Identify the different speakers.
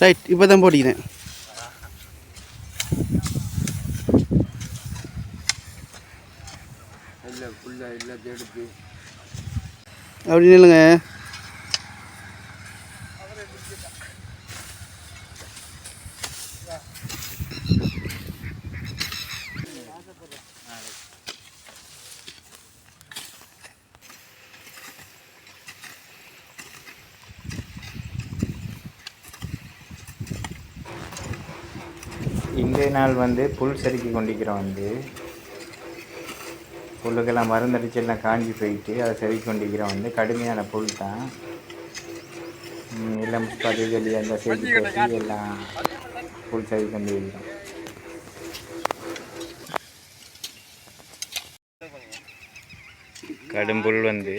Speaker 1: Right இப்போ தான் போட்டிக்கிறேன்.
Speaker 2: இல்லை ஃபுல்லாக
Speaker 1: அப்படி இல்லைங்க.
Speaker 3: இன்றைய நாள் வந்து புல் சறுக்கி கொண்டிருக்கிறோம் வந்து புல்லுக்கெல்லாம் மருந்தடிச்சு எல்லாம் காஞ்சி போயிட்டு அதை சறுக்கி கொண்டிருக்கிறோம் வந்து கடுமையான புல் தான். எல்லாம் பதிவு சொல்லி அந்த செடி போட்டு எல்லாம் புல் சறுக்கி கொண்டிருக்கிறோம். கடும்புல் வந்து